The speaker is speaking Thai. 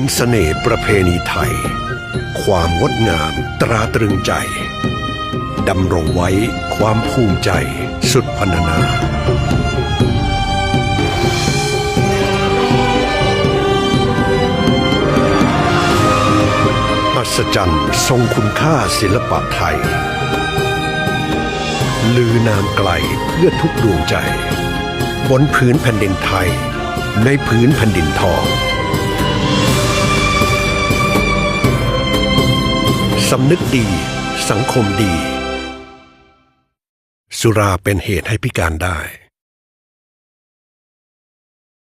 นต์เสน่ห์ประเพณีไทย ความงดงามตราตรึงใจ ดำรงไว้ความภูมิใจสุดพรรณนามหัศจรรย์ทรงคุณค่าศิลปะไทย ลือนามไกลเพื่อทุกดวงใจ บนผืนแผ่นดินไทย ในผืนแผ่นดินทองำนึกดี สังคมดี สุราเป็นเหตุให้พิการได้